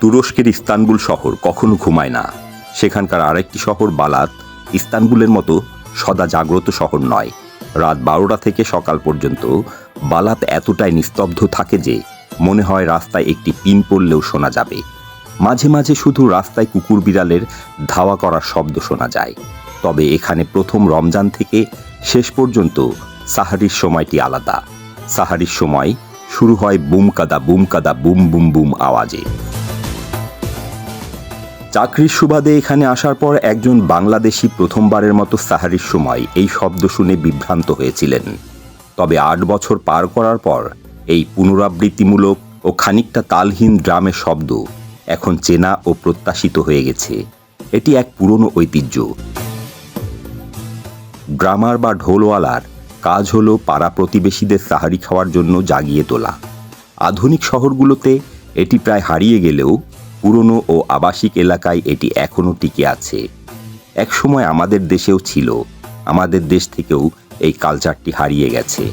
তুরস্কের ইস্তানবুল শহর কখনো ঘুমায় না। সেখানকার আরেকটি শহর বালাত, ইস্তানবুলের মতো সদা জাগ্রত শহর নয়। রাত বারোটা থেকে সকাল পর্যন্ত বালাত এতটাই নিস্তব্ধ থাকে যে মনে হয় রাস্তায় একটি পিন পড়লেও শোনা যাবে। মাঝে মাঝে শুধু রাস্তায় কুকুর বিড়ালের ধাওয়া করার শব্দ শোনা যায়। তবে এখানে প্রথম রমজান থেকে শেষ পর্যন্ত সাহারির সময়টি আলাদা। সাহারির সময় শুরু হয় বুম কাদা বুম কাদা বুম বুম বুম আওয়াজে। চাকরির সুবাদে এখানে আসার পর একজন বাংলাদেশি প্রথমবারের মতো সাহারির সময় এই শব্দ শুনে বিভ্রান্ত হয়েছিলেন। তবে আট বছর পার করার পর এই পুনরাবৃত্তিমূলক ও খানিকটা তালহীন ড্রামের শব্দ এখন চেনা ও প্রত্যাশিত হয়ে গেছে। এটি এক পুরনো ঐতিহ্য। ড্রামার বা ঢোলওয়ালার কাজ হলো পাড়া প্রতিবেশীদের সাহারি খাওয়ার জন্য জাগিয়ে তোলা। আধুনিক শহরগুলোতে এটি প্রায় হারিয়ে গেলেও পুরনো ও আবাসিক এলাকায় এটি এখনও টিকে আছে। একসময় আমাদের দেশেও ছিল, আমাদের দেশ থেকেও এই কালচারটি হারিয়ে গেছে।